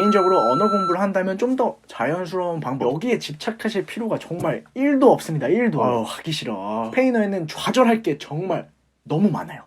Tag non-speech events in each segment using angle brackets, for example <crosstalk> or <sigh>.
개인적으로 언어 공부를 한다면 좀 더 자연스러운 방법 여기에 집착하실 필요가 정말 1도 없습니다 1도 아 하기 싫어 스페인어에는 좌절할 게 정말 너무 많아요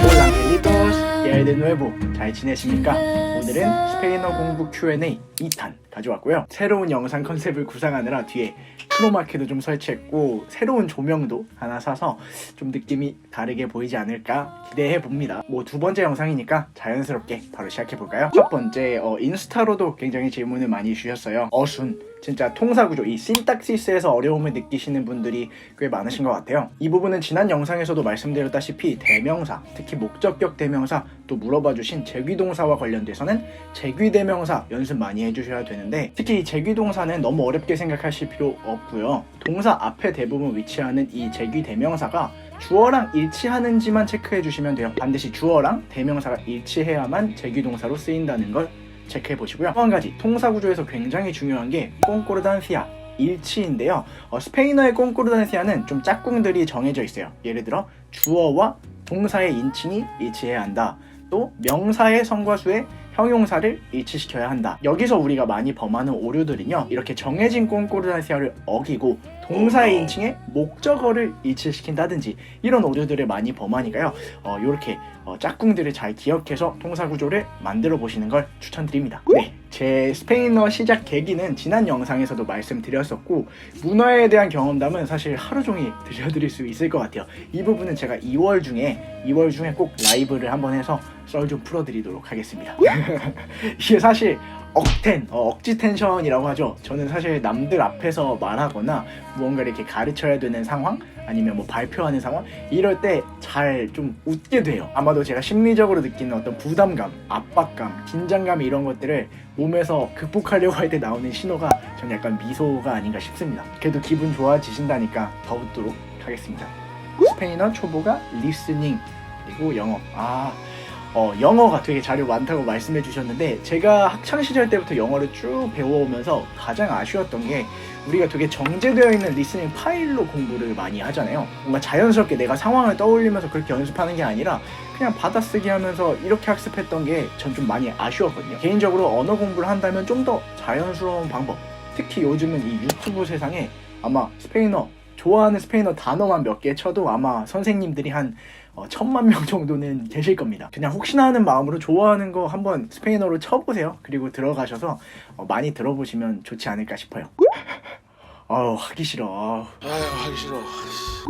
Hola angelitos, ¿qué hay de nuevo? 잘 지내십니까? 오늘은 스페인어 공부 Q&A 2탄 가져왔고요. 새로운 영상 컨셉을 구상하느라 뒤에 크로마키도 좀 설치했고 새로운 조명도 하나 사서 좀 느낌이 다르게 보이지 않을까 기대해 봅니다. 뭐 두 번째 영상이니까 자연스럽게 바로 시작해 볼까요? 첫 번째 어, 인스타로도 굉장히 질문을 많이 주셨어요. 어순 진짜 통사구조 이 신탁시스에서 어려움을 느끼시는 분들이 꽤 많으신 것 같아요. 이 부분은 지난 영상에서도 말씀드렸다시피 대명사, 특히 목적격 대명사 또 물어봐 주신 제귀동사와 관련돼서는 제귀대명사 연습 많이 해주셔야 되는데 특히 이 제귀동사는 너무 어렵게 생각하실 필요 없고요. 동사 앞에 대부분 위치하는 이 제귀대명사가 주어랑 일치하는지만 체크해 주시면 돼요. 반드시 주어랑 대명사가 일치해야만 제귀동사로 쓰인다는 걸 체크해 보시고요. 또 한 가지 통사 구조에서 굉장히 중요한 게 꽁꼬르단시아 일치인데요. 어, 스페인어의 꽁꼬르단시아는 좀 짝꿍들이 정해져 있어요. 예를 들어 주어와 동사의 인칭이 일치해야 한다. 또 명사의 성과수의 형용사를 일치시켜야 한다. 여기서 우리가 많이 범하는 오류들은요. 이렇게 정해진 꽁꼬르단시아를 어기고 동사의 인칭에 목적어를 일치시킨다든지 이런 오류들을 많이 범하니까요. 어, 이렇게 짝꿍들을 잘 기억해서 통사 구조를 만들어 보시는 걸 추천드립니다. 네, 제 스페인어 시작 계기는 지난 영상에서도 말씀드렸었고 문화에 대한 경험담은 사실 하루 종일 <laughs> 들려드릴 수 있을 것 같아요. 이 부분은 제가 2월 중에 2월 중에 꼭 라이브를 한번 해서 썰 좀 풀어드리도록 하겠습니다. <laughs> 이게 사실 억텐, 어, 억지 텐션이라고 하죠. 저는 사실 남들 앞에서 말하거나 무언가 이렇게 가르쳐야 되는 상황, 아니면 뭐 발표하는 상황, 이럴 때 잘 좀 웃게 돼요. 아마도 제가 심리적으로 느끼는 어떤 부담감, 압박감, 긴장감 이런 것들을 몸에서 극복하려고 할 때 나오는 신호가 저는 약간 미소가 아닌가 싶습니다. 그래도 기분 좋아지신다니까 더 웃도록 하겠습니다. 스페인어 초보가 리스닝, 그리고 영어. 아, 어, 영어가 되게 자료 많다고 말씀해 주셨는데 제가 학창 시절 때부터 영어를 쭉 배워오면서 가장 아쉬웠던 게 우리가 되게 정제되어 있는 리스닝 파일로 공부를 많이 하잖아요. 뭔가 자연스럽게 내가 상황을 떠올리면서 그렇게 연습하는 게 아니라 그냥 받아쓰기 하면서 이렇게 학습했던 게 전 좀 많이 아쉬웠거든요. 개인적으로 언어 공부를 한다면 좀 더 자연스러운 방법. 특히 요즘은 이 유튜브 세상에 아마 스페인어 좋아하는 스페인어 단어만 몇 개 쳐도 아마 선생님들이 한 어, 천만 명 정도는 계실 겁니다. 그냥 혹시나 하는 마음으로 좋아하는 거 한번 스페인어로 쳐보세요. 그리고 들어가셔서 어, 많이 들어보시면 좋지 않을까 싶어요. <laughs> 어우 하기 싫어. 아유 하기 싫어.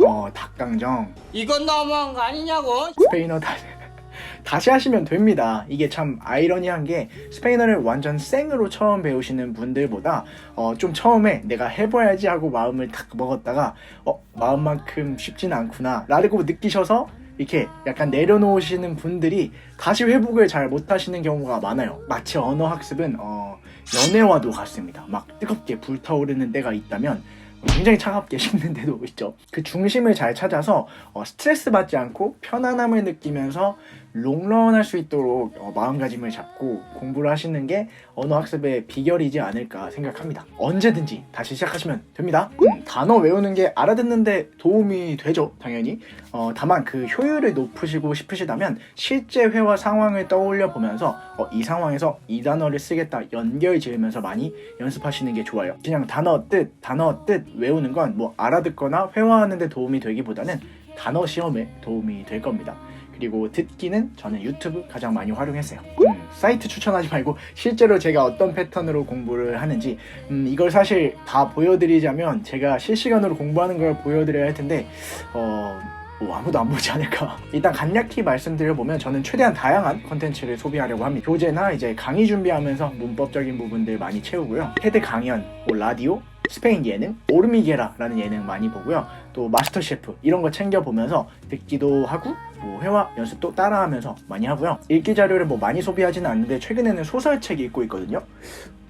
어 닭강정 이건 너무한 거 아니냐고? 스페인어 다, <laughs> 다시 하시면 됩니다. 이게 참 아이러니한 게 스페인어를 완전 생으로 처음 배우시는 분들보다 어, 좀 처음에 내가 해봐야지 하고 마음을 탁 먹었다가 어, 마음만큼 쉽진 않구나 라고 느끼셔서 이렇게 약간 내려놓으시는 분들이 다시 회복을 잘 못하시는 경우가 많아요. 마치 언어 학습은 어, 연애와도 같습니다. 막 뜨겁게 불타오르는 때가 있다면 굉장히 차갑게 <laughs> 식는 데도 있죠. 그 중심을 잘 찾아서 어, 스트레스 받지 않고 편안함을 느끼면서 롱런할 수 있도록 어, 마음가짐을 잡고 공부를 하시는 게 언어 학습의 비결이지 않을까 생각합니다. 언제든지 다시 시작하시면 됩니다. 음, 단어 외우는 게 알아듣는데 도움이 되죠, 당연히. 어, 다만 그 효율을 높이시고 싶으시다면 실제 회화 상황을 떠올려 보면서 어, 이 상황에서 이 단어를 쓰겠다 연결 지으면서 많이 연습하시는 게 좋아요. 그냥 단어 뜻, 단어 뜻 외우는 건 뭐 알아듣거나 회화하는 데 도움이 되기보다는 단어 시험에 도움이 될 겁니다. 그리고 듣기는 저는 유튜브 가장 많이 활용했어요. 음, 사이트 추천하지 말고 실제로 제가 어떤 패턴으로 공부를 하는지 음, 이걸 사실 다 보여드리자면 제가 실시간으로 공부하는 걸 보여드려야 할 텐데 어, 뭐 아무도 안 보지 않을까. <laughs> 일단 간략히 말씀드려보면 저는 최대한 다양한 컨텐츠를 소비하려고 합니다. 교재나 이제 강의 준비하면서 문법적인 부분들 많이 채우고요. 테드 강연, 뭐 라디오, 스페인 예능, 오르미게라라는 예능 많이 보고요. 또 마스터 셰프 이런 거 챙겨 보면서 듣기도 하고 뭐 회화 연습도 따라하면서 많이 하고요. 읽기 자료를 뭐 많이 소비하지는 않는데 최근에는 소설책 읽고 있거든요.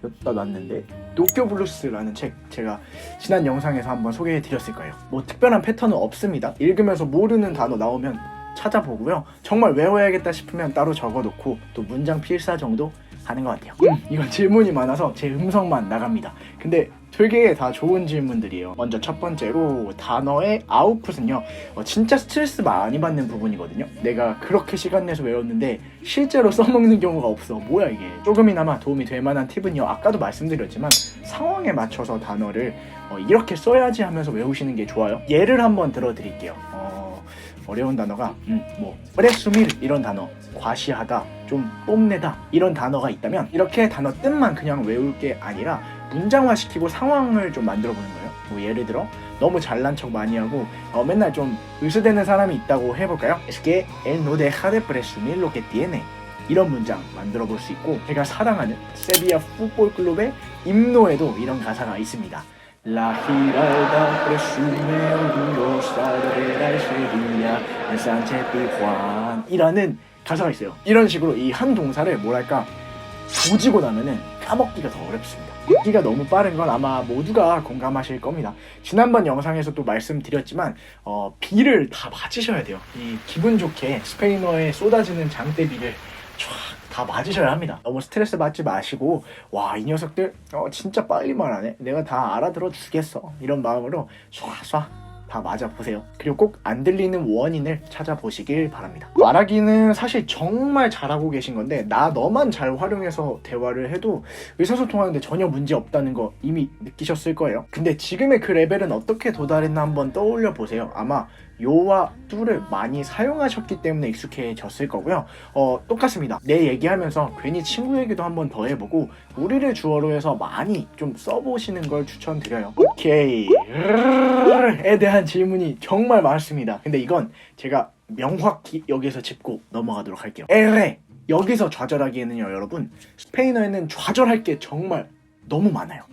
여기다 놨는데 도쿄 블루스라는 책 제가 지난 영상에서 한번 소개해 드렸을 거예요. 뭐 특별한 패턴은 없습니다. 읽으면서 모르는 단어 나오면 찾아보고요. 정말 외워야겠다 싶으면 따로 적어놓고 또 문장 필사 정도 하는 것 같아요. 음, 이건 질문이 많아서 제 음성만 나갑니다. 근데 되게 다 좋은 질문들이에요. 먼저 첫 번째로 단어의 아웃풋은요. 어, 진짜 스트레스 많이 받는 부분이거든요. 내가 그렇게 시간 내서 외웠는데 실제로 써먹는 경우가 없어. 뭐야 이게. 조금이나마 도움이 될 만한 팁은요. 아까도 말씀드렸지만 상황에 맞춰서 단어를 어, 이렇게 써야지 하면서 외우시는 게 좋아요. 예를 한번 들어드릴게요. 어, 어려운 단어가 음, 뭐 프레수밀 이런 단어 과시하다 좀 뽐내다 이런 단어가 있다면 이렇게 단어 뜻만 그냥 외울 게 아니라 문장화 시키고 상황을 좀 만들어 보는 거예요. 뭐 예를 들어 너무 잘난 척 많이 하고 어, 맨날 좀 의수되는 사람이 있다고 해볼까요? Es que él no deja de presumir lo que tiene. 이런 문장 만들어 볼 수 있고 제가 사랑하는 세비야 풋볼 클럽의 임노에도 이런 가사가 있습니다. La Giralda presume orgullosa de al Sevilla en Sánchez Pizjuán 이라는 가사가 있어요. 이런 식으로 이 한 동사를 뭐랄까 조지고 나면은 까먹기가 더 어렵습니다. 읽기가 너무 빠른 건 아마 모두가 공감하실 겁니다. 지난번 영상에서 또 말씀드렸지만 어, 비를 다 맞으셔야 돼요. 이 기분 좋게 스페인어에 쏟아지는 장대비를 쫙다 맞으셔야 합니다. 너무 스트레스 받지 마시고 와 이 녀석들 어, 진짜 빨리 말하네. 내가 다 알아들어 주겠어. 이런 마음으로 쏴쏴 다 맞아 보세요. 그리고 꼭 안 들리는 원인을 찾아보시길 바랍니다. 말하기는 사실 정말 잘하고 계신 건데 나 너만 잘 활용해서 대화를 해도 의사소통하는데 전혀 문제 없다는 거 이미 느끼셨을 거예요. 근데 지금의 그 레벨은 어떻게 도달했나 한번 떠올려 보세요. 아마 요와 뚜를 많이 사용하셨기 때문에 익숙해졌을 거고요. 어, 똑같습니다. 내 얘기하면서 괜히 친구 얘기도 한번 더 해보고 우리를 주어로 해서 많이 좀 써보시는 걸 추천드려요. 오케이. 에 대한 질문이 정말 많습니다. 근데 이건 제가 명확히 여기서 짚고 넘어가도록 할게요. 에레. 여기서 좌절하기에는요, 여러분. 스페인어에는 좌절할 게 정말 너무 많아요.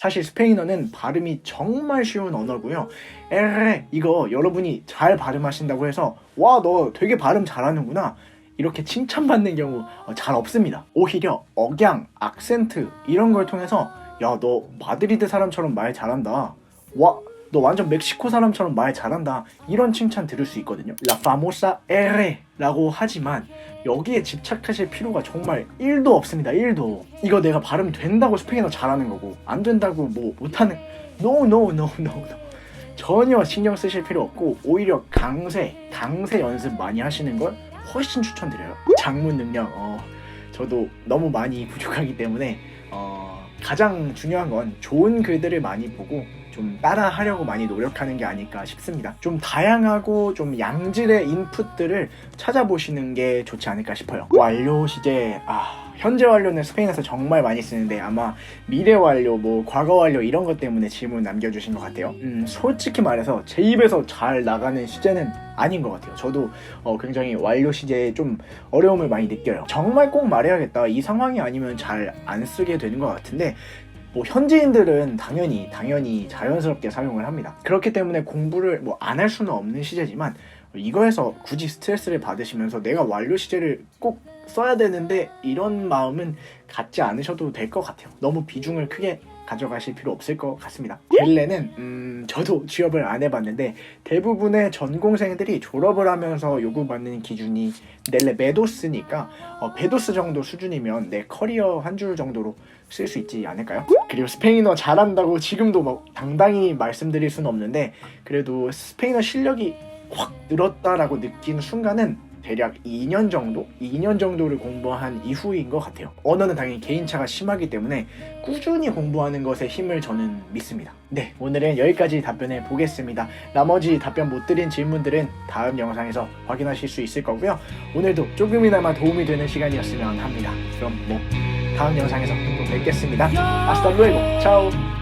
사실 스페인어는 발음이 정말 쉬운 언어고요. 에레 이거 여러분이 잘 발음하신다고 해서 와 너 되게 발음 잘하는구나 이렇게 칭찬받는 경우 어, 잘 없습니다. 오히려 억양, 악센트 이런 걸 통해서 야 너 마드리드 사람처럼 말 잘한다. 와 너 완전 멕시코 사람처럼 말 잘한다. 이런 칭찬 들을 수 있거든요. La famosa R라고 하지만 여기에 집착하실 필요가 정말 1도 없습니다. 1도. 이거 내가 발음 된다고 스페인어 잘하는 거고 안 된다고 뭐 못하는 no no no no no. 전혀 신경 쓰실 필요 없고 오히려 강세, 강세 연습 많이 하시는 걸 훨씬 추천드려요. 장문 능력, 어, 저도 너무 많이 부족하기 때문에 어, 가장 중요한 건 좋은 글들을 많이 보고 좀 따라 하려고 많이 노력하는 게 아닐까 싶습니다. 좀 다양하고 좀 양질의 인풋들을 찾아보시는 게 좋지 않을까 싶어요. 완료 시제, 아, 현재 완료는 스페인에서 정말 많이 쓰는데 아마 미래 완료, 뭐 과거 완료 이런 것 때문에 질문 남겨주신 것 같아요. 음, 솔직히 말해서 제 입에서 잘 나가는 시제는 아닌 것 같아요. 저도 어, 굉장히 완료 시제에 좀 어려움을 많이 느껴요. 정말 꼭 말해야겠다. 이 상황이 아니면 잘 안 쓰게 되는 것 같은데 뭐 현지인들은 당연히 당연히 자연스럽게 사용을 합니다. 그렇기 때문에 공부를 뭐 안 할 수는 없는 시제지만 이거에서 굳이 스트레스를 받으시면서 내가 완료 시제를 꼭 써야 되는데 이런 마음은 갖지 않으셔도 될 것 같아요. 너무 비중을 크게 가져가실 필요 없을 것 같습니다. 델레는 음, 저도 취업을 안 해봤는데 대부분의 전공생들이 졸업을 하면서 요구받는 기준이 넬레 메도스니까 어, 베도스 정도 수준이면 내 커리어 한 줄 정도로 쓸 수 있지 않을까요? 그리고 스페인어 잘한다고 지금도 막 당당히 말씀드릴 수는 없는데 그래도 스페인어 실력이 확 늘었다라고 느끼는 순간은 대략 2년 정도? 2년 정도를 공부한 이후인 것 같아요. 언어는 당연히 개인차가 심하기 때문에 꾸준히 공부하는 것에 힘을 저는 믿습니다. 네, 오늘은 여기까지 답변해 보겠습니다. 나머지 답변 못 드린 질문들은 다음 영상에서 확인하실 수 있을 거고요. 오늘도 조금이나마 도움이 되는 시간이었으면 합니다. 그럼 뭐 다음 영상에서 또 뵙겠습니다. 아스타 루에고. 차오.